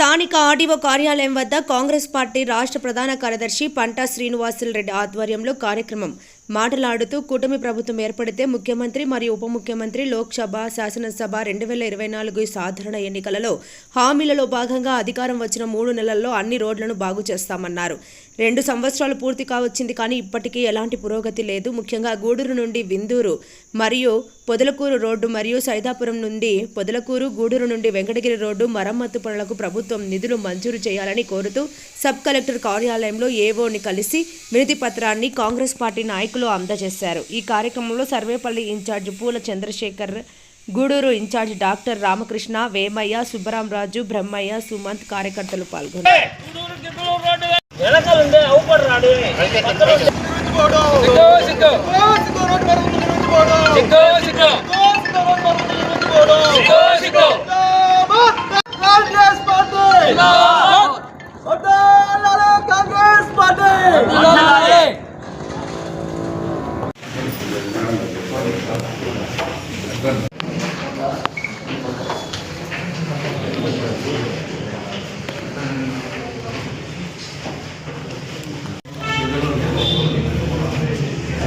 స్థానిక ఆర్డీఓ కార్యాలయం వద్ద కాంగ్రెస్ పార్టీ రాష్ట్ర ప్రధాన కార్యదర్శి పంటా శ్రీనివాసులు రెడ్డి ఆధ్వర్యంలో కార్యక్రమం మాట్లాడుతూ కూటమి ప్రభుత్వం ఏర్పడితే ముఖ్యమంత్రి మరియు ఉప ముఖ్యమంత్రి లోక్సభ శాసనసభ రెండు వేల ఇరవై నాలుగు సాధారణ ఎన్నికలలో హామీలలో భాగంగా అధికారం వచ్చిన మూడు నెలల్లో అన్ని రోడ్లను బాగు చేస్తామన్నారు. రెండు సంవత్సరాలు పూర్తి కావచ్చింది కానీ ఇప్పటికీ ఎలాంటి పురోగతి లేదు. ముఖ్యంగా గూడూరు నుండి విందూరు మరియు పొదలకూరు రోడ్డు మరియు సైదాపురం నుండి పొదలకూరు గూడూరు నుండి వెంకటగిరి రోడ్డు మరమ్మతు పనులకు ప్రభుత్వం నిధులు మంజూరు చేయాలని కోరుతూ సబ్ కలెక్టర్ కార్యాలయంలో ఏవోని కలిసి వినతి పత్రాన్ని కాంగ్రెస్ పార్టీ నాయకులు అందజేశారు. ఈ కార్యక్రమంలో Sarvepalli incharge Poola Chandrasekhar Gudur incharge doctor Ramakrishna Vemaiah Subbaramaraju Brahmaiah Sumanth కార్యకర్తలు పాల్గొన్నారు. వెనకాలండి అవుపడు రాడు కాంగ్రెస్ పార్టీ వడ్డాలాల కాంగ్రెస్ పార్టీ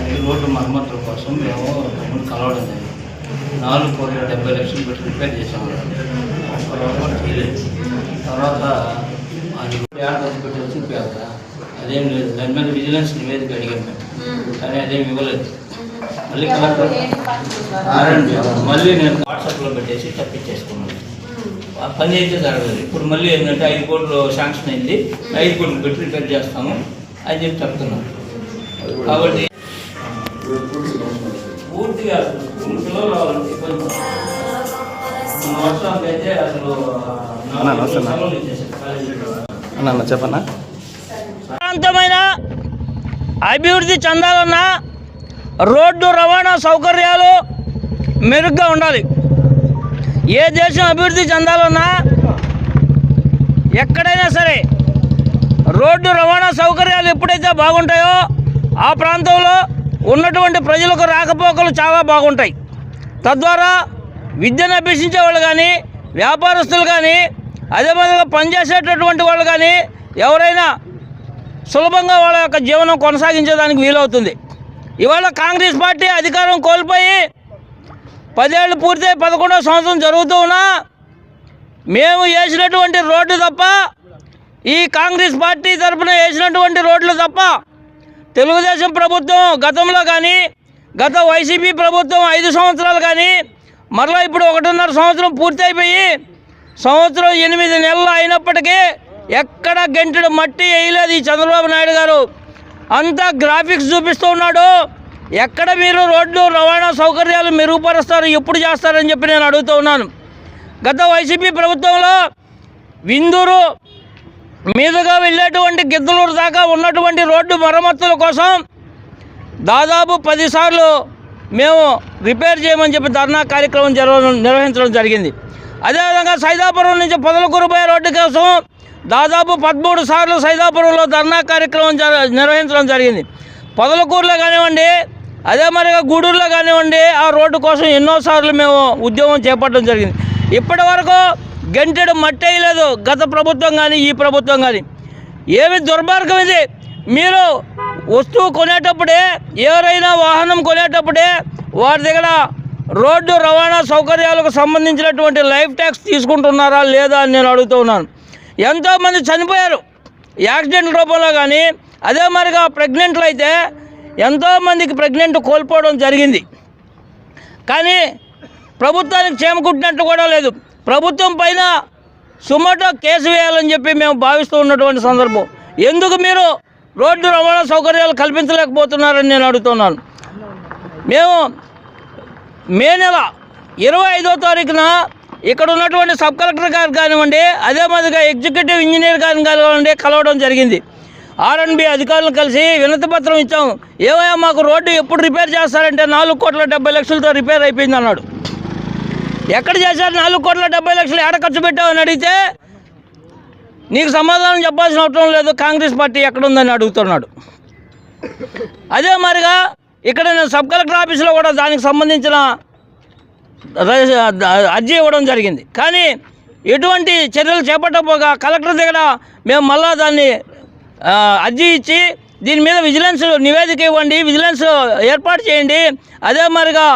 ఈ రోడ్డు మరమ్మతుల కోసం మేము తమ్ముడు కలవడం జరిగింది. నాలుగు కోట్ల డెబ్బై లక్షలు పెట్టి రిపేర్ చేసాము తర్వాత చేయలేదు తర్వాత అది ఖర్చు పెట్టి వచ్చిన పేద అదేం లేదు. దాని మీద విజిలెన్స్ నివేదిక అడిగాం మేము. కానీ అదేం ఇవ్వలేదు. మళ్ళీ కలెక్టర్ మళ్ళీ నేను వాట్సాప్లో పెట్టేసి తప్పించేసుకున్నాను ఆ పని అయితే జరగలేదు ఇప్పుడు మళ్ళీ ఏంటంటే ఐదు కోట్లు శాంక్షన్ అయింది. ఐదు కోట్లు పెట్టి రిపేర్ చేస్తాము అని చెప్పి చెప్తున్నాను కాబట్టి పూర్తిగా పూర్తిలో రావాలంటే కొంచెం మన వర్షానికి అయితే అసలు అన్న, నమస్తే అన్న. సెలవులు ఇచ్చేసారు కాలేజీలో. అన్న చెప్పన్నా ప్రాంతమైన అభివృద్ధి చెందాలన్నా రోడ్డు రవాణా సౌకర్యాలు మెరుగ్గా ఉండాలి ఏ దేశం అభివృద్ధి చెందాలన్నా ఎక్కడైనా సరే రోడ్డు రవాణా సౌకర్యాలు ఎప్పుడైతే బాగుంటాయో ఉన్నటువంటి ప్రజలకు రాకపోకలు చాలా బాగుంటాయి. తద్వారా విద్యను అభ్యసించే వాళ్ళు కానీ వ్యాపారస్తులు కానీ అదే మాదిరిగా పనిచేసేటటువంటి వాళ్ళు కానీ ఎవరైనా సులభంగా వాళ్ళ యొక్క జీవనం కొనసాగించడానికి వీలవుతుంది. ఇవాళ కాంగ్రెస్ పార్టీ అధికారం కోల్పోయి పదేళ్ళు పూర్తయి పదకొండవ సంవత్సరం జరుగుతూ ఉన్నా మేము వేసినటువంటి రోడ్డు తప్ప ఈ కాంగ్రెస్ పార్టీ తరఫున వేసినటువంటి రోడ్లు తప్ప తెలుగుదేశం ప్రభుత్వం గతంలో కానీ గత వైసీపీ ప్రభుత్వం ఐదు సంవత్సరాలు కానీ మరలా ఇప్పుడు ఒకటిన్నర సంవత్సరం పూర్తయిపోయి సంవత్సరం ఎనిమిది నెలలు అయినప్పటికీ ఎక్కడ గంటెడు మట్టి వేయలేదు ఈ చంద్రబాబు నాయుడు గారు. అంతా గ్రాఫిక్స్ చూపిస్తూ ఉన్నాడు. ఎక్కడ మీరు రోడ్లు రవాణా సౌకర్యాలు మెరుగుపరుస్తారు ఎప్పుడు చేస్తారని చెప్పి నేను అడుగుతూ ఉన్నాను. గత వైసీపీ ప్రభుత్వంలో విందూరు మీదుగా వెళ్ళేటువంటి గిద్దలూరు దాకా ఉన్నటువంటి రోడ్డు మరమ్మతుల కోసం దాదాపు పదిసార్లు మేము రిపేర్ చేయమని చెప్పి ధర్నా కార్యక్రమం జరగ నిర్వహించడం జరిగింది. అదేవిధంగా సైదాపురం నుంచి పొదలకూరుపోయే రోడ్డు కోసం దాదాపు పదమూడు సార్లు సైదాపురంలో ధర్నా కార్యక్రమం జర నిర్వహించడం జరిగింది. పొదలకూరులో కానివ్వండి అదే మరిగా గూడూరులో కానివ్వండి ఆ రోడ్డు కోసం ఎన్నోసార్లు మేము ఉద్యమం చేపట్టడం జరిగింది. ఇప్పటి వరకు గంటెడు మట్టి వేయలేదు గత ప్రభుత్వం కానీ ఈ ప్రభుత్వం కానీ ఏమి దుర్మార్గం ఇది. మీరు వస్తువు కొనేటప్పుడే ఎవరైనా వాహనం కొనేటప్పుడే వారి దగ్గర రోడ్డు రవాణా సౌకర్యాలకు సంబంధించినటువంటి లైఫ్ ట్యాక్స్ తీసుకుంటున్నారా లేదా అని నేను అడుగుతూ ఉన్నాను. ఎంతోమంది చనిపోయారు. యాక్సిడెంట్ రూపంలో కానీ అదే మరిగా ప్రెగ్నెంట్లు అయితే ఎంతోమందికి ప్రెగ్నెంట్ కోల్పోవడం జరిగింది. కానీ ప్రభుత్వానికి చేమకుట్టినట్టు కూడా లేదు. ప్రభుత్వం పైన సుమట కేసు వేయాలని చెప్పి మేము భావిస్తూ ఉన్నటువంటి సందర్భం. ఎందుకు మీరు రోడ్డు రవాణా సౌకర్యాలు కల్పించలేకపోతున్నారని నేను అడుగుతున్నాను. మేము మే నెల ఇరవై ఐదో తారీఖున ఇక్కడ ఉన్నటువంటి సబ్ కలెక్టర్ గారు కానివ్వండి అదే మాదిరిగా ఎగ్జిక్యూటివ్ ఇంజనీర్ గారిని కానివ్వండి కలవడం జరిగింది. ఆర్ఎన్బి అధికారులను కలిసి వినతి పత్రం ఇచ్చాము ఏమయ్యా మాకు రోడ్డు ఎప్పుడు రిపేర్ చేస్తారంటే నాలుగు కోట్ల డెబ్బై లక్షలతో రిపేర్ అయిపోయింది అన్నాడు. ఎక్కడ చేశారు? నాలుగు కోట్ల డెబ్బై లక్షలు ఎక్కడ ఖర్చు పెట్టావని అడిగితే నీకు సమాధానం చెప్పాల్సిన అవసరం లేదు కాంగ్రెస్ పార్టీ ఎక్కడుందని అడుగుతున్నాడు. అదే మరిగా ఇక్కడ నేను సబ్ కలెక్టర్ ఆఫీసులో కూడా దానికి సంబంధించిన అర్జీ ఇవ్వడం జరిగింది. కానీ ఎటువంటి చర్యలు చేపట్టకపోగా కలెక్టర్ దగ్గర మేము మళ్ళా దాన్ని అర్జీ ఇచ్చి దీని మీద విజిలెన్స్ నివేదిక ఇవ్వండి విజిలెన్స్ ఏర్పాటు చేయండి. అదే మరిగా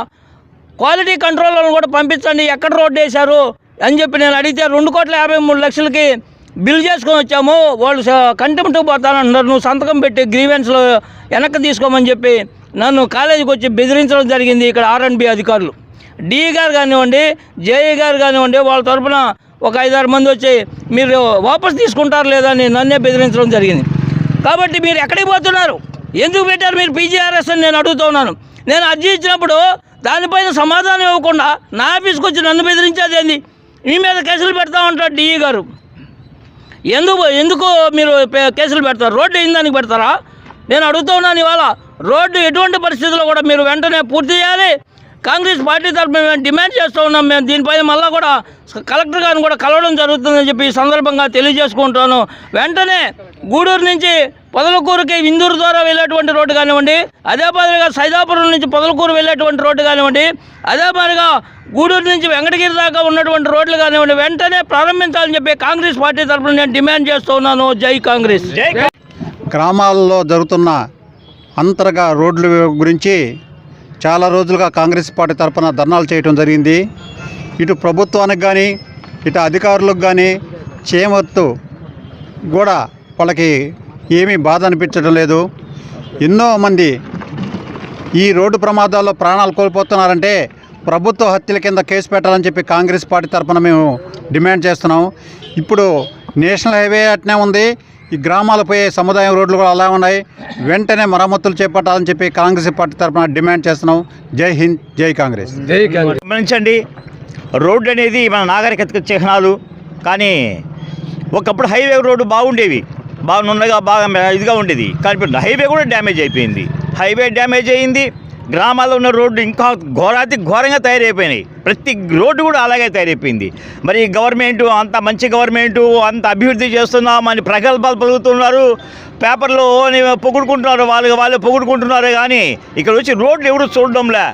క్వాలిటీ కంట్రోల్లను కూడా పంపించండి. ఎక్కడ రోడ్డు వేశారు అని చెప్పి నేను అడిగితే రెండు కోట్ల యాభై మూడు లక్షలకి బిల్ చేసుకొని వచ్చాము. వాళ్ళు కంటెంప్ట్కి పోతానంటున్నారు నువ్వు సంతకం పెట్టి గ్రీవెన్స్లో వెనక్కి తీసుకోమని చెప్పి నన్ను కాలేజీకి వచ్చి బెదిరించడం జరిగింది ఇక్కడ ఆర్ఎండ్బి అధికారులు. డి గారు కానివ్వండి జేఈ గారు కానివ్వండి వాళ్ళ తరఫున ఒక ఐదారు మంది వచ్చి మీరు వాపస్ తీసుకుంటారు లేదా అని నన్నే బెదిరించడం జరిగింది. కాబట్టి మీరు ఎక్కడికి పోతున్నారు? ఎందుకు పెట్టారు మీరు పీజీఆర్ఎస్ అని నేను అడుగుతున్నాను నేను అర్జీ ఇచ్చినప్పుడు దానిపైన సమాధానం ఇవ్వకుండా నా ఆఫీస్కి వచ్చి నన్ను బెదిరించేదేంది మీ మీద కేసులు పెడతా ఉంటాడు డిఈ గారు. ఎందుకు ఎందుకు మీరు కేసులు పెడతారు? రోడ్డు అయిన దానికి పెడతారా? నేను అడుగుతూ ఉన్నాను ఇవాళ. రోడ్డు ఎటువంటి పరిస్థితుల్లో కూడా మీరు వెంటనే పూర్తి చేయాలి. కాంగ్రెస్ పార్టీ తరఫున మేము డిమాండ్ చేస్తూ ఉన్నాం. మేము దీనిపైన మళ్ళీ కూడా కలెక్టర్ గారిని కూడా కలవడం జరుగుతుందని చెప్పి ఈ సందర్భంగా తెలియజేసుకుంటాను. వెంటనే గూడూరు నుంచి పొదలకూరుకి ఇందూరు ద్వారా వెళ్ళేటువంటి రోడ్డు కానివ్వండి అదే మాదిరిగా సైదాపురం నుంచి పొదలకూరు వెళ్ళేటువంటి రోడ్డు కానివ్వండి అదే మాదిరిగా గూడూరు నుంచి వెంకటగిరి దాకా ఉన్నటువంటి రోడ్లు కానివ్వండి వెంటనే ప్రారంభించాలని చెప్పి కాంగ్రెస్ పార్టీ తరఫున నేను డిమాండ్ చేస్తూ ఉన్నాను. జై కాంగ్రెస్. జై గ్రామాల్లో జరుగుతున్న అంతర్గా రోడ్ల గురించి చాలా రోజులుగా కాంగ్రెస్ పార్టీ తరఫున ధర్నాలు చేయడం జరిగింది. ఇటు ప్రభుత్వానికి కానీ ఇటు అధికారులకు కానీ చేయవత్తు కూడా వాళ్ళకి ఏమీ బాధ అనిపించడం లేదు. ఎన్నో మంది ఈ రోడ్డు ప్రమాదాల్లో ప్రాణాలు కోల్పోతున్నారంటే ప్రభుత్వ హత్యల కింద కేసు పెట్టాలని చెప్పి కాంగ్రెస్ పార్టీ తరఫున మేము డిమాండ్ చేస్తున్నాం. ఇప్పుడు నేషనల్ హైవే అట్నే ఉంది. ఈ గ్రామాలు పోయే సముదాయం రోడ్లు కూడా అలా ఉన్నాయి. వెంటనే మరమ్మతులు చేపట్టాలని చెప్పి కాంగ్రెస్ పార్టీ తరఫున డిమాండ్ చేస్తున్నాం. జై హింద్ జై కాంగ్రెస్. గమనించండి రోడ్డు అనేది మన నాగరికత చిహ్నాలు. కానీ ఒకప్పుడు హైవే రోడ్డు బాగుండేవి. బాగున్నగా బాగా ఇదిగా ఉండేది. కానీ హైవే కూడా డ్యామేజ్ అయిపోయింది. హైవే డ్యామేజ్ అయింది. గ్రామాల్లో ఉన్న రోడ్డు ఇంకా ఘోరాతి ఘోరంగా తయారైపోయినాయి. ప్రతి రోడ్డు కూడా అలాగే తయారైపోయింది. మరి గవర్నమెంట్ అంత మంచి గవర్నమెంట్ అంత అభివృద్ధి చేస్తున్నాం అని ప్రగల్భాలు పలుకుతున్నారు. పేపర్లో పొగుడుకుంటున్నారు. వాళ్ళు వాళ్ళు పొగుడుకుంటున్నారు. కానీ ఇక్కడ వచ్చి రోడ్లు ఎవరు చూడడంలే.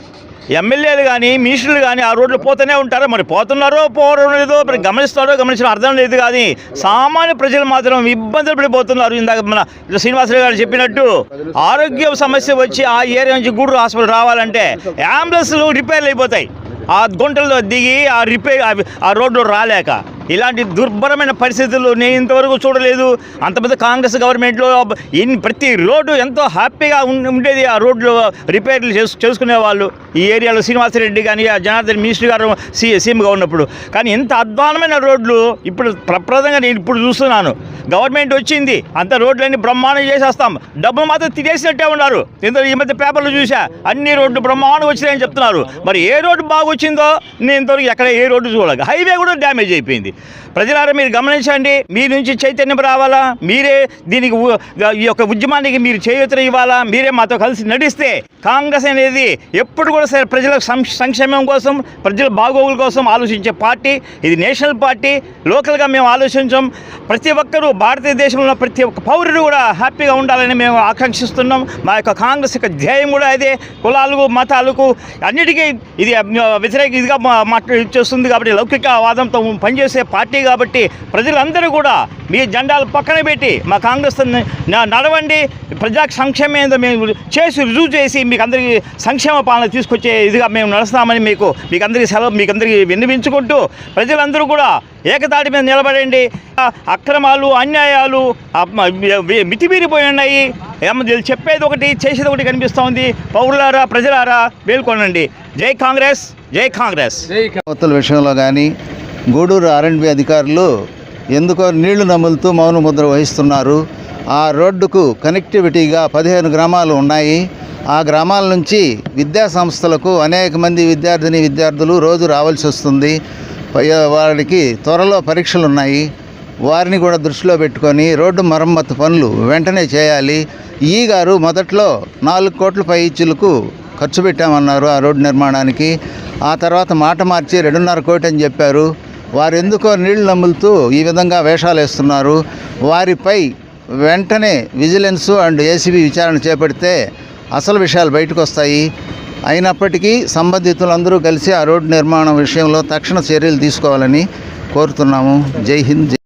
ఎమ్మెల్యేలు కానీ మినిస్టర్లు కానీ ఆ రోడ్లు పోతూనే ఉంటారు? మరి పోతున్నారో పోవడం లేదో మరి గమనిస్తారో గమనించడం అర్థం లేదు కానీ సామాన్య ప్రజలు మాత్రం ఇబ్బందులు పడిపోతున్నారు. ఇందాక మన శ్రీనివాసరావు గారు చెప్పినట్టు ఆరోగ్య సమస్య వచ్చి ఆ ఏరియా నుంచి గూడూరు హాస్పిటల్ రావాలంటే అంబులెన్స్లు రిపేర్లు అయిపోతాయి. ఆ గుంటల్లో దిగి ఆ రిపేర్ ఆ- రోడ్లు రాలేక ఇలాంటి దుర్భరమైన పరిస్థితులు నేను ఇంతవరకు చూడలేదు. అంత పెద్ద కాంగ్రెస్ గవర్నమెంట్లో ఇన్ ప్రతి రోడ్డు ఎంతో హ్యాపీగా ఉం- ఉండేది ఆ రోడ్లు రిపేర్లు చేసు చేసుకునే వాళ్ళు ఈ ఏరియాలో శ్రీనివాసరెడ్డి కానీ జనార్దన్ మినిస్టర్ గారు సి సీఎంగా ఉన్నప్పుడు. కానీ ఎంత అద్వానమైన రోడ్లు ఇప్పుడు ప్రప్రదంగా నేను ఇప్పుడు చూస్తున్నాను. గవర్నమెంట్ వచ్చింది అంత రోడ్లన్నీ బ్రహ్మాండం చేసేస్తాం. డబ్బులు మాత్రం తినేసినట్టే ఉన్నారు. ఎందుకంటే ఈ మధ్య పేపర్లు చూసా అన్ని రోడ్లు బ్రహ్మాండం వచ్చినాయని చెప్తున్నారు. మరి ఏ రోడ్డు బాగొచ్చిందో నేను ఇంతవరకు ఎక్కడ ఏ రోడ్డు చూడలేదు హైవే కూడా డ్యామేజ్ అయిపోయింది. ప్రజలారా మీరు గమనించండి మీ నుంచి చైతన్యం రావాలా? మీరే దీనికి ఈ యొక్క ఉద్యమానికి మీరు చేయూతలు ఇవ్వాలా మీరే మాతో కలిసి నడిస్తే కాంగ్రెస్ అనేది ఎప్పుడు కూడా సరే ప్రజల సంక్షేమం కోసం ప్రజల బాగోగుల కోసం ఆలోచించే పార్టీ ఇది నేషనల్ పార్టీ లోకల్గా మేము ఆలోచించాం. ప్రతి ఒక్కరూ భారతదేశంలో ఉన్న ప్రతి ఒక్క పౌరుడు కూడా హ్యాపీగా ఉండాలని మేము ఆకాంక్షిస్తున్నాం. మా యొక్క కాంగ్రెస్ యొక్క ధ్యేయం కూడా అదే. కులాలకు మతాలకు అన్నిటికీ ఇది వ్యతిరేక ఇదిగా మా- మాట్లా చేస్తుంది కాబట్టి లౌకిక వాదంతో పనిచేసే పార్టీ కాబట్టి ప్రజలందరూ కూడా మీ జెండాలు పక్కన పెట్టి మా కాంగ్రెస్ నడవండి. ప్రజా సంక్షేమం మేము చేసి రుజువు చేసి మీకు అందరికీ సంక్షేమ పాలన తీసుకొచ్చే ఇదిగా మేము నడుస్తామని మీకు మీకు అందరికీ సెలవు మీకు అందరికీ విన్నవించుకుంటూ ప్రజలందరూ కూడా ఏకతాటి మీద నిలబడండి. అక్రమాలు అన్యాయాలు మితిమీరిపోయి ఉన్నాయి ఏమో వీళ్ళు చెప్పేది ఒకటి చేసేది ఒకటి కనిపిస్తూ ఉంది. పౌరులారా ప్రజలారా మేల్కొనండి. జై కాంగ్రెస్ జై కాంగ్రెస్. మరమ్మతుల విషయంలో కానీ గూడూరు ఆర్ఎండ్బి అధికారులు ఎందుకో నీళ్ళు నములుతూ మౌన ముద్ర వహిస్తున్నారు. ఆ రోడ్డుకు కనెక్టివిటీగా పదిహేను గ్రామాలు ఉన్నాయి. ఆ గ్రామాల నుంచి విద్యా సంస్థలకు అనేక మంది విద్యార్థిని విద్యార్థులు రోజు రావాల్సి వస్తుంది. వారికి త్వరలో పరీక్షలు ఉన్నాయి. వారిని కూడా దృష్టిలో పెట్టుకొని రోడ్డు మరమ్మతు పనులు వెంటనే చేయాలి. ఈ గారు మొదట్లో నాలుగు కోట్ల పై ఇచ్చులకు ఖర్చు పెట్టామన్నారు ఆ రోడ్డు నిర్మాణానికి. ఆ తర్వాత మాట మార్చి రెండున్నర కోటి అని చెప్పారు. వారు ఎందుకో నీళ్ళు నమ్ములుతూ ఈ విధంగా వేషాలు వేస్తున్నారు. వారిపై వెంటనే విజిలెన్స్ అండ్ ఏసీబీ విచారణ చేపడితే అసలు విషయాలు బయటకు వస్తాయి అయినప్పటికీ సంబంధితులందరూ కలిసి ఆ రోడ్డు నిర్మాణం విషయంలో తక్షణ చర్యలు తీసుకోవాలని కోరుతున్నాము. జై హింద్ జై